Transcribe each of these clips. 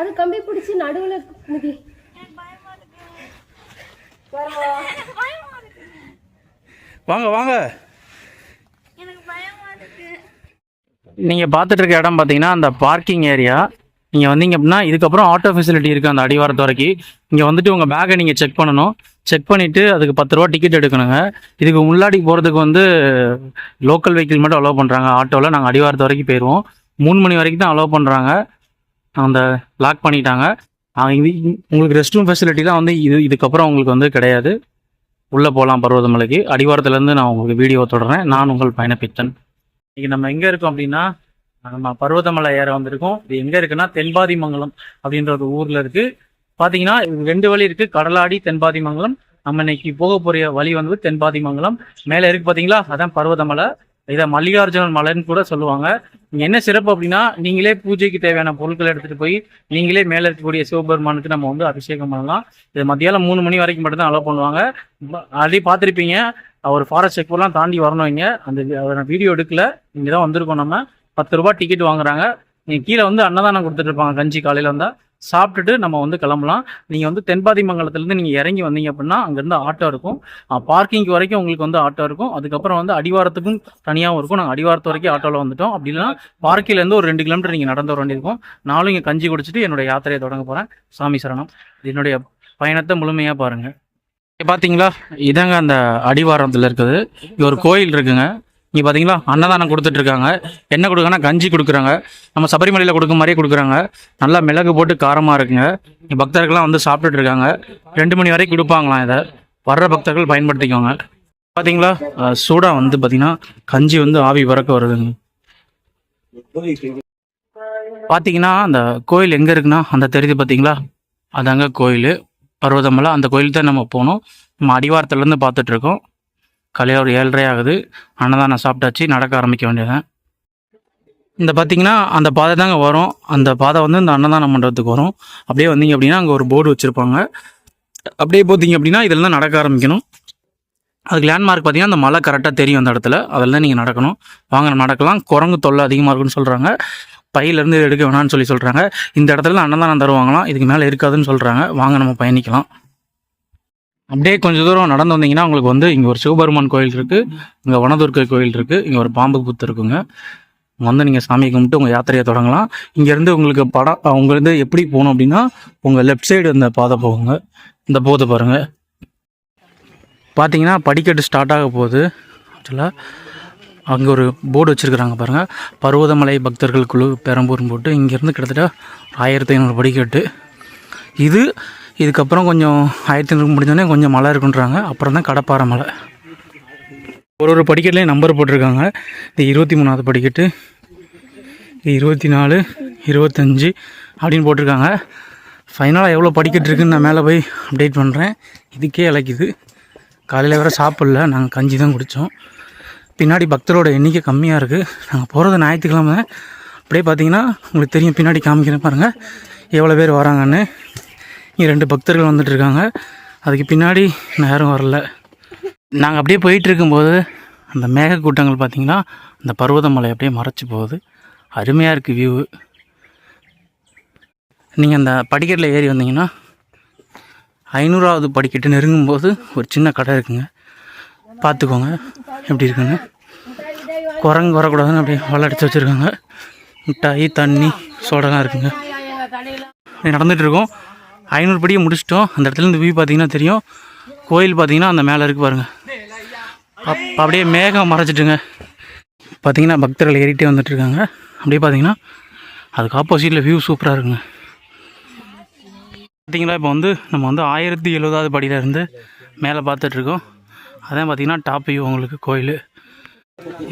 அது கம்பி பிடிச்சி நடுவுல வருவா. வாங்க வாங்க. எனக்கு பயமா இருக்கு. நீங்கள் பார்த்துட்டு இருக்க இடம் பார்த்தீங்கன்னா அந்த பார்க்கிங் ஏரியா நீங்கள் வந்தீங்க அப்படின்னா இதுக்கப்புறம் ஆட்டோ ஃபெசிலிட்டி இருக்குது அந்த அடிவாரத்து வரைக்கும் இங்கே வந்துட்டு உங்கள் பேக்கை நீங்கள் செக் பண்ணணும். செக் பண்ணிவிட்டு அதுக்கு பத்து ரூபா டிக்கெட் எடுக்கணுங்க. இதுக்கு முன்னாடி போகிறதுக்கு வந்து லோக்கல் வெஹிக்கிள் மட்டும் அலோவ் பண்ணுறாங்க ஆட்டோவில் நாங்கள் அடிவாரத்து வரைக்கும் போயிடுவோம் மூணு மணி வரைக்கும் தான் அலோவ் பண்ணுறாங்க அந்த லாக் பண்ணிட்டாங்க. இது உங்களுக்கு ரெஸ்ட் ரூம் ஃபெசிலிட்டிலாம் வந்து இது இதுக்கப்புறம் உங்களுக்கு வந்து கிடையாது. உள்ளே போகலாம் பருவதமலைக்கு. அடிவாரத்துலேருந்து நான் உங்களுக்கு வீடியோ தொடர்றேன். நான் உங்கள் பயணப்பித்தன். இன்னைக்கு நம்ம எங்கே இருக்கோம் அப்படின்னா நம்ம பருவதமலை ஏற வந்திருக்கோம். இது எங்கே இருக்குன்னா தென்பாதிமங்கலம் அப்படின்ற ஒரு ஊரில் இருக்குது பார்த்தீங்கன்னா ரெண்டு வழி இருக்குது கடலாடி தென்பாதிமங்கலம். நம்ம இன்னைக்கு போக போகிற வழி வந்து தென்பாதிமங்கலம். மேலே இருக்குது பார்த்தீங்களா அதான் பருவதமலை. இதை மல்லிகார்ஜுனன் மலைன்னு கூட சொல்லுவாங்க. இங்கே என்ன சிறப்பு அப்படின்னா நீங்களே பூஜைக்கு தேவையான பொருட்களை எடுத்துகிட்டு போய் நீங்களே மேலே இருக்கக்கூடிய சிவபெருமானுக்கு நம்ம வந்து அபிஷேகம் பண்ணலாம். இது மத்தியானம் மூணு மணி வரைக்கும் மட்டும்தான் அலோவ் பண்ணுவாங்க. அதே பார்த்துருப்பீங்க. அவர் ஃபாரஸ்ட் செக்போர்லாம் தாண்டி வரணும் இங்கே. அந்த அதை வீடியோ எடுக்கல. இங்கே தான் வந்திருக்கோம் நம்ம. பத்து ரூபா டிக்கெட் வாங்குறாங்க. நீங்கள் கீழே வந்து அன்னதானம் கொடுத்துட்டு இருப்பாங்க. கஞ்சி காலையில் வந்தால் சாப்பிட்டுட்டு நம்ம வந்து கிளம்பலாம். நீங்கள் வந்து தென்பாதி மங்கலத்துலேருந்து நீங்கள் இறங்கி வந்தீங்க அப்படின்னா அங்கேருந்து ஆட்டோ இருக்கும். பார்க்கிங் வரைக்கும் உங்களுக்கு வந்து ஆட்டோ இருக்கும். அதுக்கப்புறம் வந்து அடிவாரத்துக்கும் தனியாகவும் இருக்கும். நாங்கள் அடிவாரத்து வரைக்கும் ஆட்டோவில் வந்துட்டோம். அப்படி இல்லைன்னா பார்க்கிலேருந்து ஒரு ரெண்டு கிலோமீட்டர் நீங்கள் நடந்து வர வேண்டியிருக்கும். நானும் இங்கே கஞ்சி குடிச்சிட்டு என்னுடைய யாத்திரையை தொடங்க போகிறேன் சாமி சரணம். என்னுடைய பயணத்தை முழுமையாக பாருங்கள் பார்த்தீங்களா இதாங்க அந்த அடிவாரத்தில் இருக்குது. இது ஒரு கோயில் இருக்குங்க. இங்கே பார்த்தீங்களா அன்னதானம் கொடுத்துட்ருக்காங்க. என்ன கொடுக்குறாங்கன்னா கஞ்சி கொடுக்குறாங்க. நம்ம சபரிமலையில் கொடுக்க மாதிரியே கொடுக்குறாங்க. நல்லா மிளகு போட்டு காரமாக இருக்குங்க. இங்கே பக்தர்கள்லாம் வந்து சாப்பிட்டுட்டு இருக்காங்க ரெண்டு மணி வரைக்கும் கொடுப்பாங்களாம் இதை. வர்ற பக்தர்கள் பயன்படுத்திக்கோங்க. பார்த்தீங்களா சூடாக வந்து பார்த்தீங்கன்னா கஞ்சி வந்து ஆவி பறக்க வருதுங்க. பார்த்தீங்கன்னா அந்த கோயில் எங்கே இருக்குன்னா அந்த தெரியுது பார்த்தீங்களா அதாங்க கோயில். பர்வதமலை அந்த கோயில் தான் நம்ம போனோம். நம்ம அடிவாரத்துலேருந்து பார்த்துட்ருக்கோம் காலையில் ஒரு ஏழரை ஆகுது. அன்னதானம் சாப்பிட்டாச்சு. நடக்க ஆரம்பிக்க வேண்டியதான் இந்த பார்த்தீங்கன்னா அந்த பாதை தாங்க வரும். அந்த பாதை வந்து இந்த அன்னதானம் மண்டபத்துக்கு வரும். அப்படியே வந்தீங்க அப்படின்னா அங்கே ஒரு போர்டு வச்சுருப்பாங்க. அப்படியே போத்தீங்க அப்படின்னா இதில் தான் நடக்க ஆரம்பிக்கணும். அதுக்கு லேண்ட்மார்க் பார்த்தீங்கன்னா அந்த மலை கரெக்டாக தெரியும் அந்த இடத்துல. அதில் தான் நீங்கள் நடக்கணும். வாங்க நடக்கலாம். குரங்கு தொல்லை அதிகமாக இருக்குன்னு சொல்கிறாங்க பையிலேருந்து எடுக்க வேணாம்னு சொல்லி சொல்கிறாங்க இந்த இடத்துல அன்னதானம் தருவாங்களாம். இதுக்கு மேலே இருக்காதுன்னு சொல்கிறாங்க வாங்க நம்ம பயணிக்கலாம். அப்படியே கொஞ்சம் தூரம் நடந்து வந்தீங்கன்னா உங்களுக்கு வந்து இங்கே ஒரு சிவபெருமான் கோயில் இருக்குது இங்கே வனதுர்க்கை கோயில் இருக்குது இங்கே ஒரு பாம்பு புத்து இருக்குங்க. வந்து நீங்கள் சாமி கும்பிட்டு உங்கள் யாத்திரையை தொடங்கலாம். இங்கேருந்து உங்களுக்கு படம் உங்கள்ந்து எப்படி போகணும் அப்படின்னா உங்கள் லெஃப்ட் சைடு இந்த பாதை போகுங்க. இந்த போதை பாருங்கள் பார்த்தீங்கன்னா படிக்கட்டு ஸ்டார்ட் ஆக போகுது. ஆக்சுவலாக அங்கே ஒரு போர்டு வச்சுருக்குறாங்க பாருங்கள் பருவதமலை பக்தர்கள் குழு பெரம்பூர்னு போட்டு இங்கேருந்து கிட்டத்தட்ட ஆயிரத்தி ஐநூறு படிக்கட்டு. இது இதுக்கப்புறம் கொஞ்சம் ஆயிரத்தி ஐநூறு முடிஞ்சோடனே கொஞ்சம் மழை இருக்குன்றாங்க. அப்புறம் தான் கடப்பாறை மலை ஒரு ஒரு படிக்கட்லேயும் நம்பர் போட்டிருக்காங்க. இது இருபத்தி மூணாவது படிக்கட்டு. இருபத்தி நாலு இருபத்தஞ்சி அப்படின்னு போட்டிருக்காங்க. ஃபைனலாக எவ்வளோ படிக்கட்டு இருக்குன்னு நான் மேலே போய் அப்டேட் பண்ணுறேன் இதுக்கே இலக்குது காலையில் வேறு சாப்பிடல. நாங்கள் கஞ்சி தான் குடித்தோம் பின்னாடி பக்தரோட எண்ணிக்கை கம்மியாக இருக்குது நாங்கள் போகிறது ஞாயிற்றுக்கிழமை அப்படியே பார்த்தீங்கன்னா உங்களுக்கு தெரியும் பின்னாடி காமிக்கிறேன் பாருங்கள் எவ்வளோ பேர் வராங்கன்னு. இங்கே ரெண்டு பக்தர்கள் வந்துட்டு இருக்காங்க அதுக்கு பின்னாடி நேரம் வரல. நாங்கள் அப்படியே போயிட்டு இருக்கும்போது அந்த மேகக்கூட்டங்கள் பார்த்தீங்கன்னா அந்த பர்வதமலை அப்படியே மறைச்சி போகுது. அருமையாக இருக்குது வியூ நீங்கள் அந்த படிக்கட்டில் ஏறி வந்தீங்கன்னா ஐநூறாவது படிக்கட்டு நெருங்கும்போது ஒரு சின்ன கடை இருக்குங்க. பார்த்துக்கோங்க எப்படி இருக்குன்னு. குரங்கு வரக்கூடாதுன்னு அப்படியே வலை வச்சுருக்காங்க. மிட்டாய் தண்ணி சோடெல்லாம் இருக்குங்க. நடந்துகிட்ருக்கோம் ஐநூறு படியை முடிச்சிட்டோம். அந்த இடத்துல இருந்து வியூ பார்த்தீங்கன்னா தெரியும். கோயில் பார்த்தீங்கன்னா அந்த மேலே இருக்கு பாருங்க. அப் அப்படியே மேகம் மறைச்சிட்டுங்க பார்த்தீங்கன்னா பக்தர்கள் ஏறிட்டே வந்துட்டுருக்காங்க. அப்படியே பார்த்தீங்கன்னா அதுக்கு ஆப்போசிட்டில் வியூ சூப்பராக இருக்குங்க. பார்த்தீங்களா இப்போ வந்து நம்ம வந்து ஆயிரத்தி எழுபதாவது படியிலேருந்து மேலே பார்த்துட்ருக்கோம் அதான் பார்த்தீங்கன்னா டாப் வியூ உங்களுக்கு கோயில்.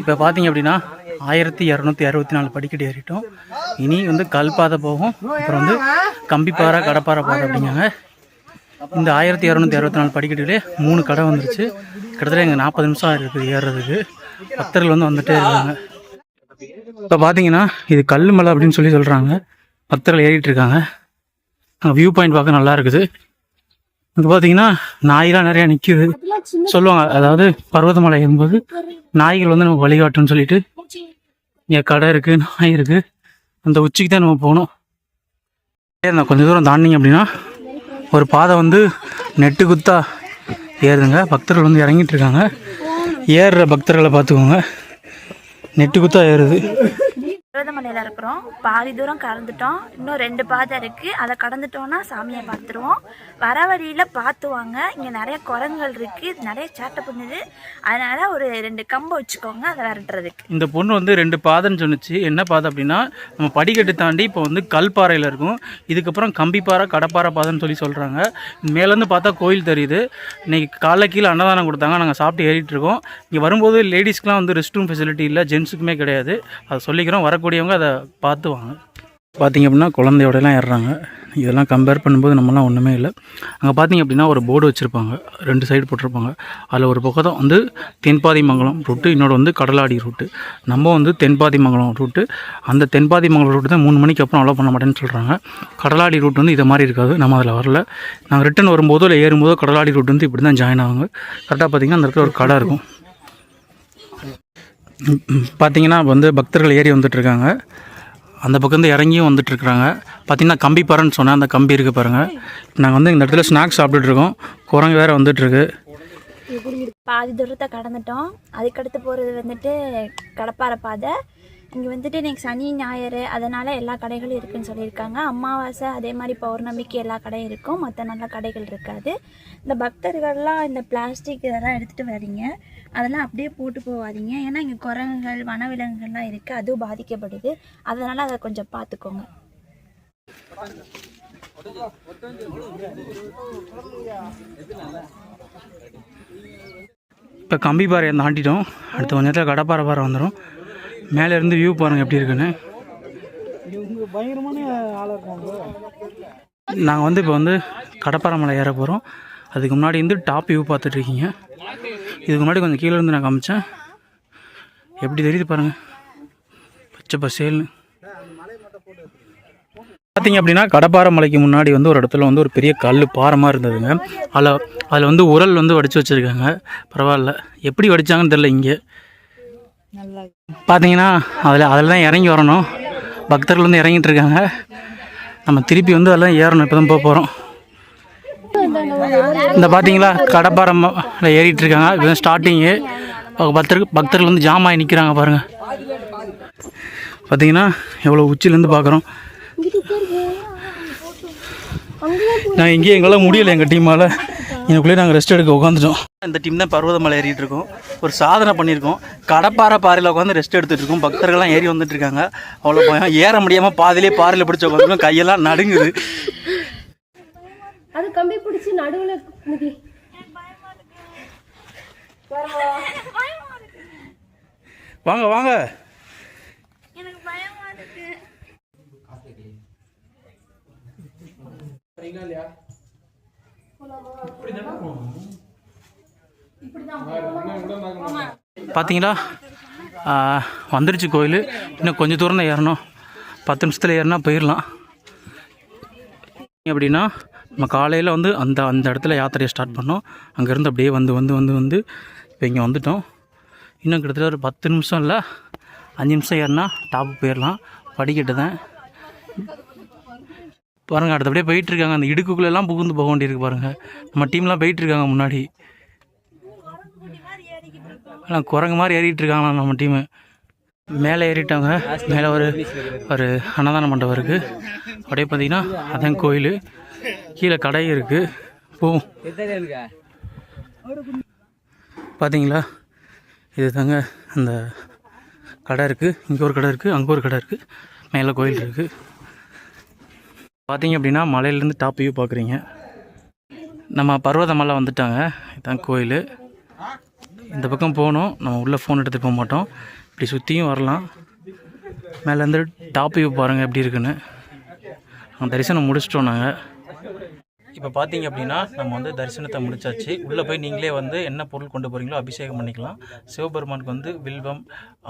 இப்போ பார்த்தீங்க அப்படின்னா ஆயிரத்தி இரநூத்தி அறுபத்தி நாலு படிக்கட்டு ஏறிட்டோம். இனி வந்து கல் பாதை போகும். அப்புறம் வந்து கம்பிப்பாறை கடப்பாறை பாதை அப்படிங்காங்க இந்த ஆயிரத்தி இரநூத்தி அறுபத்தி நாலு படிக்கட்டுகளே மூணு கடை வந்துருச்சு. கிட்டத்தட்ட எங்கள் நாற்பது நிமிஷம் இருக்குது ஏறுறதுக்கு. பக்தர்கள் வந்து வந்துட்டே இருக்காங்க. இப்போ பார்த்தீங்கன்னா இது கல் மலை அப்படின்னு சொல்லி சொல்கிறாங்க பக்தர்கள் ஏறிட்டு இருக்காங்க. வியூ பாயிண்ட் பார்க்க நல்லா இருக்குது. இங்கே பார்த்தீங்கன்னா நாயெலாம் நிறையா நிற்கிது சொல்லுவாங்க அதாவது பர்வதமலை ஏறும்போது நாய்கள் வந்து நமக்கு வழிகாட்டுன்னு சொல்லிட்டு இங்கே கடை இருக்குது நாய் இருக்குது அந்த உச்சிக்கு தான் நம்ம போகணும். இந்த கொஞ்சம் தூரம் தாண்டிங்க அப்படின்னா ஒரு பாதை வந்து நெட்டு குத்தா ஏறுதுங்க. பக்தர்கள் வந்து இறங்கிட்டு இருக்காங்க. ஏறுற பக்தர்களை பார்த்துக்கோங்க. நெட்டு குத்தா ஏறுது. விரோதமலையில் இருக்கிறோம். பாதி தூரம் கடந்துட்டோம். இன்னும் ரெண்டு பாதை இருக்குது அதை கடந்துட்டோன்னா சாமியை பார்த்துருவோம். வர வழியில் பார்த்துவாங்க. இங்கே நிறைய குரங்குகள் இருக்குது நிறைய சேட்டை பண்ணுது. அதனால் ஒரு ரெண்டு கம்பை வச்சுக்கோங்க. அதை விரட்டுறதுக்கு. இந்த பொண்ணு வந்து ரெண்டு பாதைன்னு சொன்னுச்சு. என்ன பாதை அப்படின்னா நம்ம படிக்கட்டு தாண்டி இப்போ வந்து கல்பாறையில் இருக்கும். இதுக்கப்புறம் கம்பிப்பாறை கடப்பாறை பாதைன்னு சொல்லி சொல்கிறாங்க மேலேருந்து பார்த்தா கோயில் தெரியுது. இன்னைக்கு காலைல கீழே அன்னதானம் கொடுத்தாங்க. நாங்கள் சாப்பிட்டு ஏறிட்டு இருக்கோம். இங்கே வரும்போது லேடிஸ்க்கெலாம் வந்து ரெஸ்ட் ரூம் ஃபெசிலிட்டி இல்லை ஜென்ஸுக்குமே கிடையாது. அதை சொல்லிக்கிறோம். வரக்கூடிய பெரியவங்க அதை பார்த்து வாங்க பார்த்தீங்க அப்படின்னா குழந்தையோடலாம் ஏறுறாங்க. இதெல்லாம் கம்பேர் பண்ணும்போது நம்மலாம் ஒன்றுமே இல்லை. அங்கே பார்த்தீங்க அப்படின்னா ஒரு போர்டு வச்சுருப்பாங்க. ரெண்டு சைடு போட்டிருப்பாங்க. அதில் ஒரு பக்கம் வந்து தென்பாதிமங்கலம் ரூட்டு இன்னொரு வந்து கடலாடி ரூட்டு நம்ம வந்து தென்பாதிமங்கலம் ரூட்டு அந்த தென்பாதிமங்கலம் ரூட்டு தான் மூணு மணிக்கு அப்புறம் அலோவ் பண்ண மாட்டேன்னு சொல்கிறாங்க கடலாடி ரூட் வந்து இதை மாதிரி இருக்காது. நம்ம அதில் வரல. நாங்கள் ரிட்டன் வரும்போதோ இல்லை ஏறும்போதோ கடலாடி ரூட் வந்து இப்படி தான் ஜாயின் ஆகுங்க கரெக்டாக பார்த்தீங்கன்னா அந்த இடத்துல ஒரு கடை இருக்கும். பார்த்தீங்கன்னா வந்து பக்தர்கள் ஏறி வந்துட்டுருக்காங்க. அந்த பக்கம் இறங்கியும் வந்துட்டுருக்குறாங்க. பார்த்தீங்கன்னா கம்பி பாறைன்னு சொன்னேன். அந்த கம்பி இருக்குது பாருங்கள் நாங்கள் வந்து இந்த இடத்துல ஸ்நாக்ஸ் சாப்பிட்டுட்டு குரங்கு வேறு வந்துட்டுருக்கு. பாதி தூரத்தை கடந்துட்டோம். அதுக்கடுத்து போகிறது வந்துட்டு கடப்பாறை பாதை. இங்கே வந்துட்டு நீங்கள் சனி ஞாயிறு அதனால் எல்லா கடைகளும் இருக்குன்னு சொல்லியிருக்காங்க. அமாவாசை அதே மாதிரி பௌர்ணமிக்கு எல்லா கடையும் இருக்கும். மற்ற நல்ல கடைகள் இருக்காது. இந்த பக்தர்கள்லாம் இந்த பிளாஸ்டிக் இதெல்லாம் எடுத்துகிட்டு வரீங்க அதெல்லாம் அப்படியே போட்டு போகாதீங்க. ஏன்னா இங்கே குரங்குகள் வனவிலங்குகள்லாம் இருக்குது அதுவும் பாதிக்கப்படுது. அதனால் அதை கொஞ்சம் பார்த்துக்கோங்க. இப்போ கம்பி பாறையை தாண்டிட்டோம். அடுத்த கொஞ்ச நேரத்தில் கடப்பாறை பாறை வந்துடும் மேலே இருந்து வியூ பாருங்கள் எப்படி இருக்குன்னு. நாங்கள் வந்து இப்போ வந்து கடப்பாறை மலை ஏற போகிறோம் அதுக்கு முன்னாடி வந்து டாப் வியூ பார்த்துட்ருக்கீங்க இதுக்கு முன்னாடி கொஞ்சம் கீழே இருந்து நான் காமிச்சேன். எப்படி தெரியுது பாருங்கள் பச்சை பசேல்னு. பார்த்தீங்க அப்படின்னா கடப்பாறை மலைக்கு முன்னாடி வந்து ஒரு இடத்துல வந்து ஒரு பெரிய கல் மாதிரி இருந்ததுங்க. அதில் அதில் வந்து உரல் வந்து வடித்து வச்சுருக்காங்க. பரவாயில்ல. எப்படி வடித்தாங்கன்னு தெரில இங்கே. பார்த்தீங்கன்னா அதில் அதில் தான் இறங்கி வரணும். பக்தர்கள் வந்து இறங்கிட்டு இருக்காங்க நம்ம திருப்பி வந்து அதெல்லாம் ஏறணும். இப்போ தான் போக போகிறோம் இந்த பார்த்தீங்களா கடப்பாரம் ஏறிட்டு இருக்காங்க இதுதான் ஸ்டார்டிங்கு பக்தர்கள் பக்தர்கள் வந்து ஜாமாயி நிற்கிறாங்க பாருங்கள் பார்த்தீங்கன்னா எவ்வளோ உச்சிலேருந்து பார்க்குறோம். நான் இங்கேயே எங்களால் முடியலை எங்கள் டீமால் எனக்குள்ளே நாங்கள் ரெஸ்ட் எடுக்க உட்காந்துட்டோம் இந்த டீம் தான் பர்வதமலை ஏறிட்டு இருக்கோம். ஒரு சாதனை பண்ணியிருக்கோம். கடப்பாறை பாறையில் உட்காந்து ரெஸ்ட் எடுத்துட்டு இருக்கோம். பக்தர்கள்லாம் ஏறி வந்துட்டு இருக்காங்க. அவ்வளோ பயம். ஏற முடியாமல் பாதியிலே பாறையில் பிடிச்ச உட்காந்துருக்கோம் கையெல்லாம் நடுங்குது. அது கம்பி பிடிச்சி நடுவுல வாங்க வாங்க. எனக்கு பயமா இருக்கு. பார்த்தீங்களா வந்துருச்சு கோயில். இன்னும் கொஞ்சம் தூரம் தான் ஏறணும். பத்து நிமிஷத்தில் ஏறினா போயிடலாம் அப்படின்னா நம்ம காலையில் வந்து அந்த அந்த இடத்துல யாத்திரையை ஸ்டார்ட் பண்ணோம். அங்கேருந்து அப்படியே வந்து வந்து வந்து வந்து இப்போ இங்கே வந்துட்டோம். இன்னும் கிட்டத்தட்ட ஒரு பத்து நிமிஷம் இல்லை அஞ்சு நிமிஷம் ஏறினா டாப்பு போயிடலாம் படிக்கட்டு தான் பாருங்கள் அடுத்தபடியே போயிட்டுருக்காங்க. அந்த இடுக்குக்குள்ளெல்லாம் புகுந்து போக வேண்டியிருக்கு பாருங்கள் நம்ம டீம்லாம் போயிட்டுருக்காங்க முன்னாடி. ஆனால் குரங்கு மாதிரி ஏறிட்டு இருக்காங்களா நம்ம டீமு மேலே ஏறிட்டாங்க. மேலே ஒரு ஒரு அன்னதான மண்டபம் இருக்குது அப்படியே பார்த்தீங்கன்னா அதான் கோயில். கீழே கடை இருக்குது போவோம் பார்த்தீங்களா? இது தாங்க அந்த கடை இருக்குது இங்கே ஒரு கடை இருக்குது அங்கே ஒரு கடை இருக்குது மேலே கோயில் இருக்குது பார்த்தீங்க அப்படின்னா மலையிலேருந்து டாப் வியூ பார்க்குறீங்க நம்ம பர்வதமலை வந்துட்டாங்க. இதுதான் கோயில். இந்த பக்கம் போகணும். நம்ம உள்ளே ஃபோன் எடுத்துகிட்டு போக மாட்டோம். இப்படி சுற்றியும் வரலாம். மேலேருந்து டாப் வியூ பாருங்கள் எப்படி இருக்குன்னு. நாங்கள் தரிசனம் முடிச்சிட்டோம் நாங்கள் இப்போ பார்த்தீங்க அப்படின்னா நம்ம வந்து தரிசனத்தை முடிச்சாச்சு. உள்ளே போய் நீங்களே வந்து என்ன பொருள் கொண்டு போகிறீங்களோ அபிஷேகம் பண்ணிக்கலாம். சிவபெருமானுக்கு வந்து வில்வம்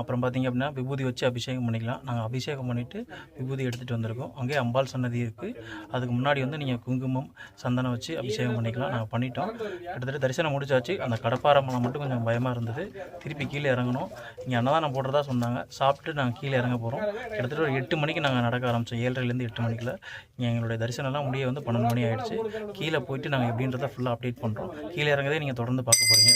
அப்புறம் பார்த்தீங்க அப்படின்னா விபூதி வச்சு அபிஷேகம் பண்ணிக்கலாம். நாங்கள் அபிஷேகம் பண்ணிவிட்டு விபூதி எடுத்துகிட்டு வந்திருக்கோம். அங்கேயே அம்பாள் சன்னதி இருக்குது அதுக்கு முன்னாடி வந்து நீங்கள் குங்குமம் சந்தனம் வச்சு அபிஷேகம் பண்ணிக்கலாம். நாங்கள் பண்ணிட்டோம். கிட்டத்தட்ட தரிசனம் முடிச்சாச்சு. அந்த கடப்பாறை மலை மட்டும் கொஞ்சம் பயமாக இருந்தது. திருப்பி கீழே இறங்கணும். இங்கே அன்னதானம் போடுறதா சொன்னாங்க. சாப்பிட்டு நாங்கள் கீழே இறங்க போகிறோம் கிட்டத்தட்ட ஒரு எட்டு மணிக்கு நாங்கள் நடக்க ஆரம்பித்தோம் ஏழரைலேருந்து எட்டு மணிக்குள்ள. இங்கே எங்களுடைய தரிசனம்லாம் முடிய வந்து பன்னெண்டு மணி ஆகிடுச்சு கீழே போயிட்டு நாங்கள் எப்படின்றத ஃபுல்லாக அப்டேட் பண்ணுறோம் கீழே இறங்குறதே நீங்கள் தொடர்ந்து பார்க்க போகிறீங்க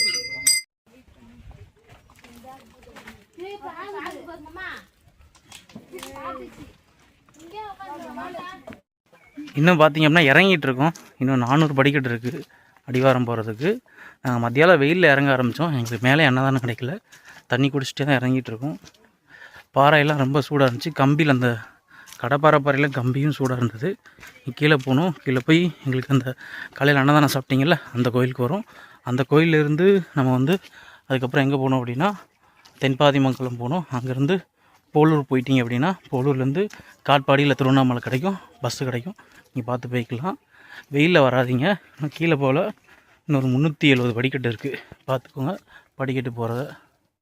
இன்னும் பார்த்தீங்க அப்படின்னா இறங்கிட்டு இருக்கோம். இன்னும் நானூறு படிக்கட்டு இருக்குது அடிவாரம் போகிறதுக்கு நாங்கள் மத்தியாலம் வெயிலில் இறங்க ஆரம்பித்தோம் எங்களுக்கு மேலே அன்னதானம் கிடைக்கல. தண்ணி குடிச்சிட்டே தான் இறங்கிட்டு இருக்கோம். பாறையெல்லாம் ரொம்ப சூடாக இருந்துச்சு. கம்பியில் அந்த கடப்பாறைப்பாறையில் கம்பியும் சூடாக இருந்தது. கீழே போனோம் கீழே போய் எங்களுக்கு அந்த காலையில் அன்னதானம் சாப்பிட்டீங்கல்ல அந்த கோயிலுக்கு வரும். அந்த கோயிலிருந்து நம்ம வந்து அதுக்கப்புறம் எங்கே போனோம் அப்படின்னா தென்பாதிமங்கலம் போனோம். அங்கேருந்து போலூர் போயிட்டீங்க அப்படின்னா போலூர்லேருந்து காட்பாடியில் திருவண்ணாமலை கிடைக்கும் பஸ்ஸு கிடைக்கும். நீங்கள் பார்த்து போய்க்கலாம். வெயிலில் வராதீங்க. இன்னும் கீழே போகல. இன்னொரு முந்நூற்றி எழுபது படிக்கட்டு இருக்குது பார்த்துக்கோங்க. படிக்கட்டு போகிறத